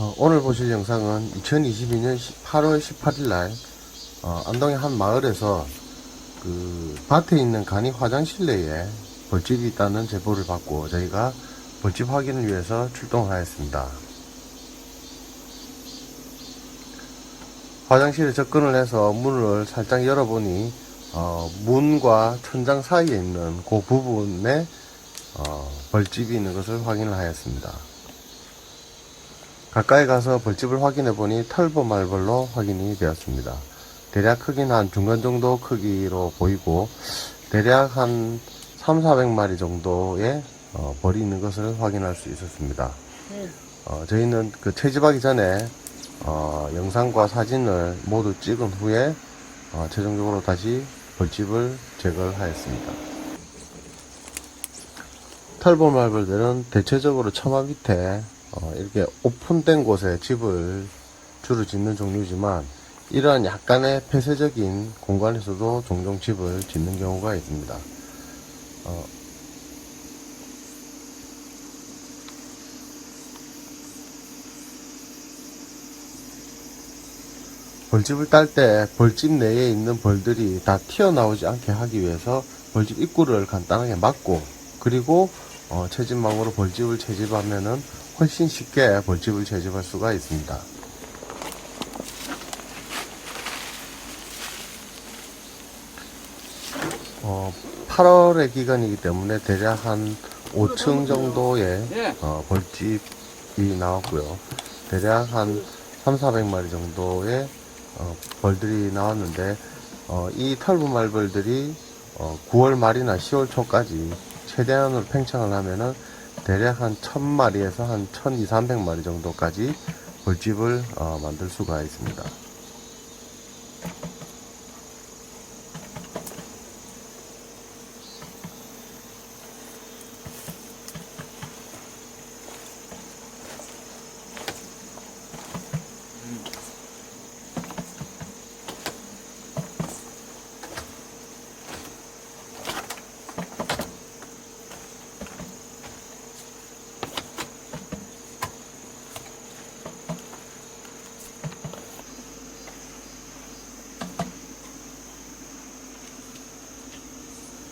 어, 오늘 보실 영상은 2022년 8월 18일 날 어, 안동의 한 마을에서 그 밭에 있는 간이 화장실 내에 벌집이 있다는 제보를 받고 저희가 벌집 확인을 위해서 출동을 하였습니다. 화장실에 접근을 해서 문을 살짝 열어보니 어, 문과 천장 사이에 있는 그 부분에 어, 벌집이 있는 것을 확인을 하였습니다. 가까이 가서 벌집을 확인해 보니 털보 말벌로 확인이 되었습니다. 대략 크기는 한 중간 정도 크기로 보이고 대략 한 3, 400마리 정도의 어, 벌이 있는 것을 확인할 수 있었습니다. 어, 저희는 그 채집하기 전에 어, 영상과 사진을 모두 찍은 후에 어, 최종적으로 다시 벌집을 제거를 하였습니다. 털보 말벌들은 대체적으로 처마 밑에 어, 이렇게 오픈된 곳에 집을 주로 짓는 종류지만 이러한 약간의 폐쇄적인 공간에서도 종종 집을 짓는 경우가 있습니다. 어, 벌집을 딸 때 벌집 내에 있는 벌들이 다 튀어나오지 않게 하기 위해서 벌집 입구를 간단하게 막고 그리고 어, 채집망으로 벌집을 채집하면은 훨씬 쉽게 벌집을 채집할 수가 있습니다. 어, 8월의 기간이기 때문에 대략 한 5층 정도의 예. 어, 벌집이 나왔고요. 대략 한 3, 400마리 정도의 어, 벌들이 나왔는데 어, 이 털부 말벌들이 어, 9월 말이나 10월 초까지 최대한으로 팽창을 하면은 대략 한 1000마리에서 한 1200, 300마리 정도까지 벌집을 어, 만들 수가 있습니다.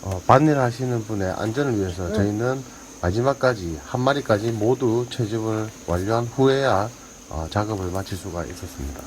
어, 반일 하시는 분의 안전을 위해서 저희는 마지막까지 한 마리까지 모두 채집을 완료한 후에야 어, 작업을 마칠 수가 있었습니다.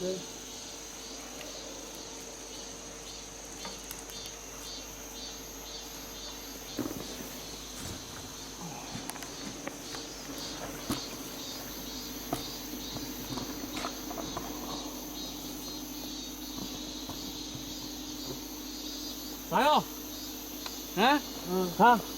Okay. 가요. 예? 가.